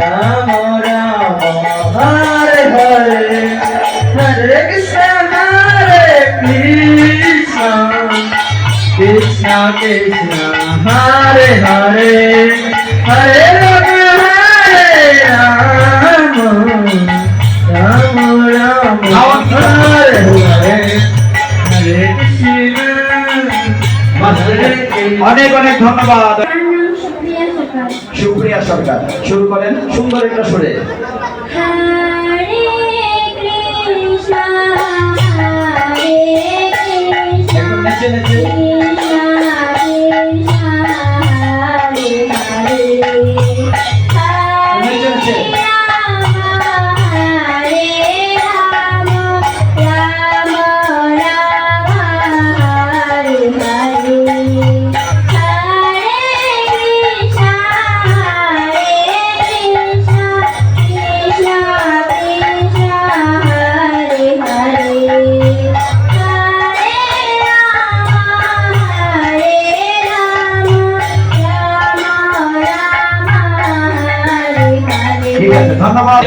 রাম রাম হরে হরে হরে কৃষ্ণ হরে কৃষ্ণ কৃষ্ণ কৃষ্ণ হরে হরে হরে রাম রাম হরে অনেক অনেক ধন্যবাদ সুপ্রিয়া সরকার শুরু করেন সুন্দর একটা সুরে। Yeah. আছে ধন্যবাদ।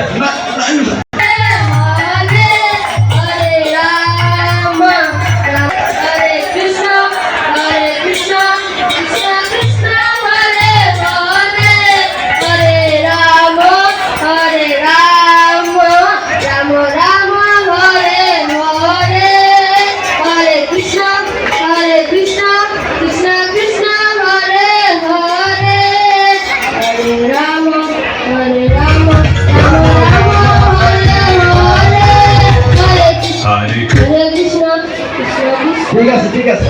ঠিক আছে